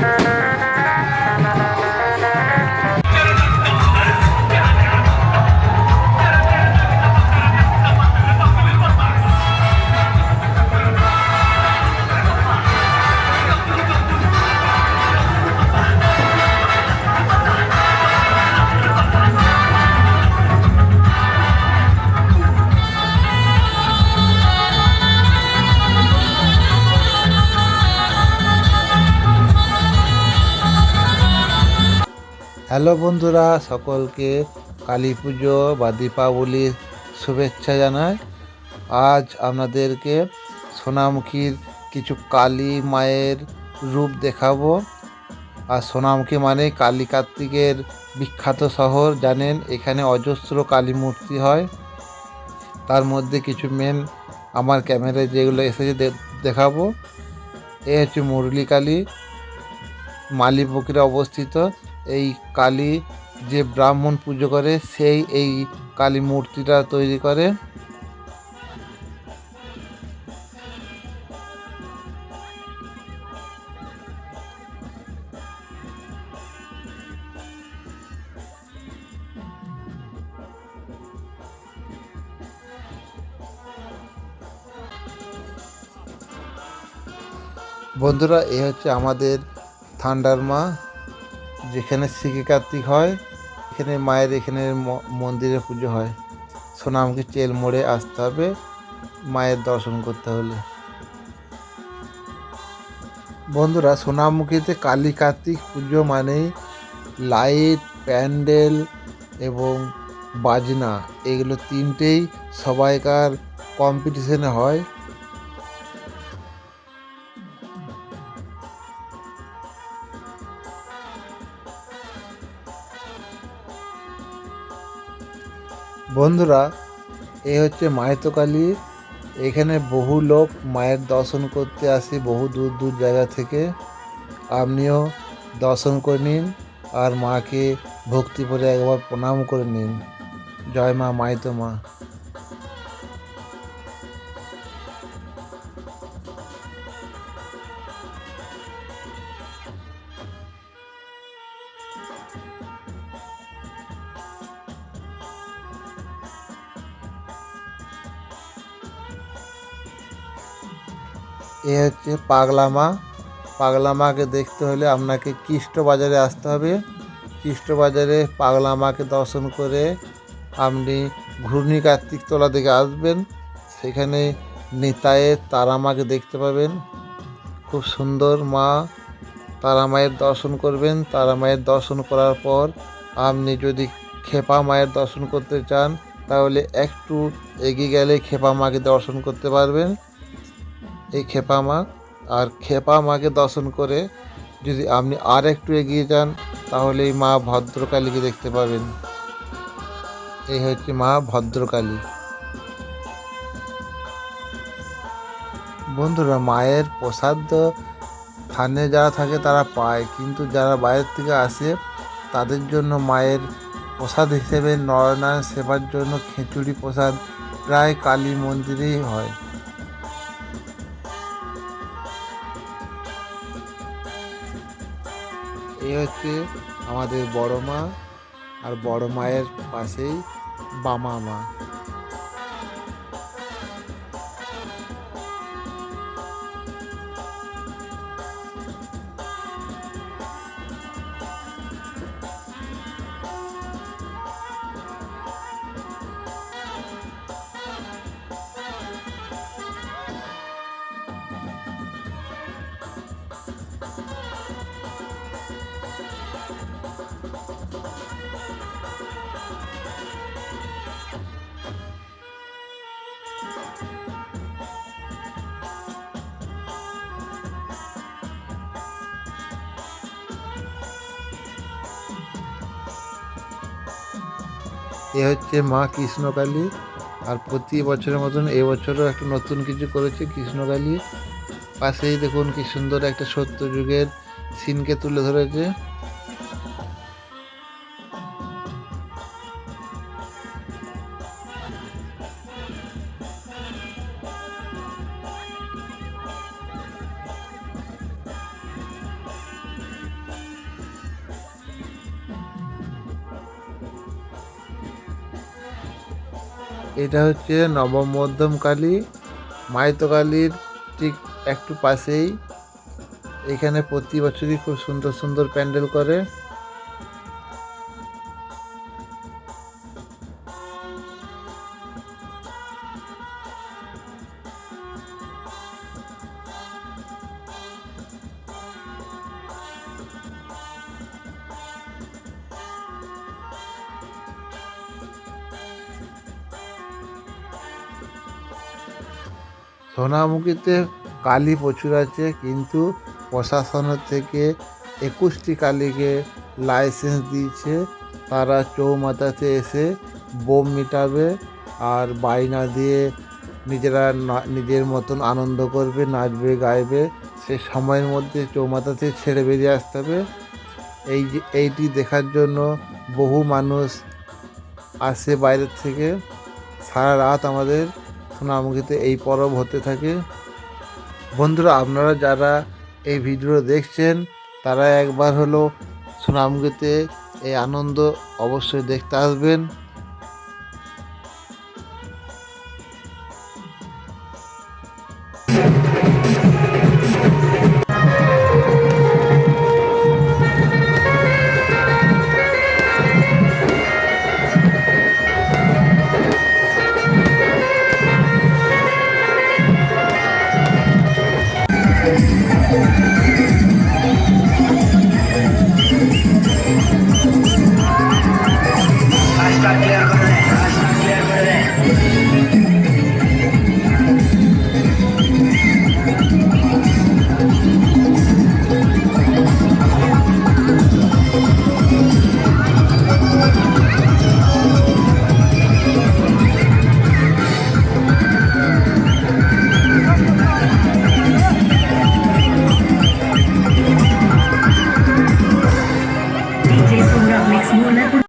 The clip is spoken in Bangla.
Bye. হ্যালো বন্ধুরা, সকলকে কালী পুজো বা দীপাবলির শুভেচ্ছা জানাই। আজ আপনাদেরকে সোনামুখীর কিছু কালী মায়ের রূপ দেখাবো। আর সোনামুখী মানে কালী কার্তিকের বিখ্যাত শহর, জানেন এখানে অজস্র কালী মূর্তি হয়। তার মধ্যে কিছু মেন আমার ক্যামেরায় যেগুলো এসেছে দেখাবো। এ হচ্ছে মুরলী কালী মালিপুকুরে অবস্থিত। এই কালী যে ব্রাহ্মণ পুজো করে, সেই এই কালী মূর্তিটা তৈরি করে। বন্ধুরা, এ হচ্ছে আমাদের থান্ডার মা। যেখানে শিখি কার্তিক হয়, এখানে মায়ের এখানে মন্দিরে পুজো হয়। সোনামকে চেল মোড়ে আসতে হবে, মায়ের দর্শন করতে হলে। বন্ধুরা, সোনামুখীতে কালী কার্তিক পুজো মানেই লাইট, প্যান্ডেল এবং বাজনা। এগুলো তিনটেই সবাইকার কম্পিটিশনে হয়। বন্ধুরা, এ হচ্ছে মাহিতো কালী এখানে বহু লোক মায়ের দর্শন করতে আসে বহু দূর দূর জায়গা থেকে। আপনিও দর্শন করে নিন আর মাকে ভক্তি করে একবার প্রণাম করে নিন। জয় মা মাইতো মা। এ হচ্ছে পাগলা মা পাগলা মাকে দেখতে হলে আপনাকে কৃষ্ণ বাজারে আসতে হবে। কৃষ্ণ বাজারে পাগলা মাকে দর্শন করে আপনি ঘূর্ণি কার্তিক তোলা থেকে আসবেন। সেখানে নিতায়ের তারা মাকে দেখতে পাবেন। খুব সুন্দর মা তারা মায়ের দর্শন করবেন। তারা মায়ের দর্শন করার পর আপনি যদি খেপা মায়ের দর্শন করতে চান, তাহলে একটু এগিয়ে গেলে খেপা মাকে দর্শন করতে পারবেন। এই খেপা মা আর খেপা মাকে দর্শন করে যদি আপনি আর একটু এগিয়ে যান, তাহলে এই মা ভদ্রকালীকে দেখতে পাবেন। এই হচ্ছে মা ভদ্রকালী। বন্ধুরা, মায়ের প্রসাদ স্থানে যারা থাকে তারা পায়, কিন্তু যারা বাইরের থেকে আসে, তাদের জন্য মায়ের প্রসাদ হিসেবে নরনারায়ণ সেবার জন্য খিচুড়ি প্রসাদ প্রায় কালী মন্দিরেই হয়। এই হচ্ছে আমাদের বড় মা আর বড় মায়ের পাশেই বামা মা। এ হচ্ছে মা কৃষ্ণকালী। আর প্রতি বছরের মতন এবছরও একটা নতুন কিছু করেছে কৃষ্ণকালী। পাশেই দেখুন কি সুন্দর একটা সত্য যুগের সিনকে তুলে ধরেছে। এটা হচ্ছে নবম মধ্যম কালী, মাইতো কালীর ঠিক একটু পাশেই। এখানে প্রতি বছরই খুব সুন্দর সুন্দর প্যান্ডেল করে। সোনামুখীতে কালী প্রচুর আছে, কিন্তু প্রশাসনের থেকে একুশটি কালীকে লাইসেন্স দিয়েছে। তারা চৌমাথাতে এসে বোম মিটাবে আর বাইনা দিয়ে নিজেরা নিজের মতন আনন্দ করবে, নাচবে, গাইবে। সে সময়ের মধ্যে চৌমাথাতে ছেড়ে বেরিয়ে আসতে হবে। এই এইটি দেখার জন্য বহু মানুষ আসে বাইরের থেকে। সারা রাত আমাদের সোনামুখীতে এই পরব হতে থাকে। বন্ধুরা, আপনারা যারা এই ভিডিও দেখছেন, তারা একবার হলো সোনামুখীতে এই আনন্দ অবশ্যই দেখতে আসবেন।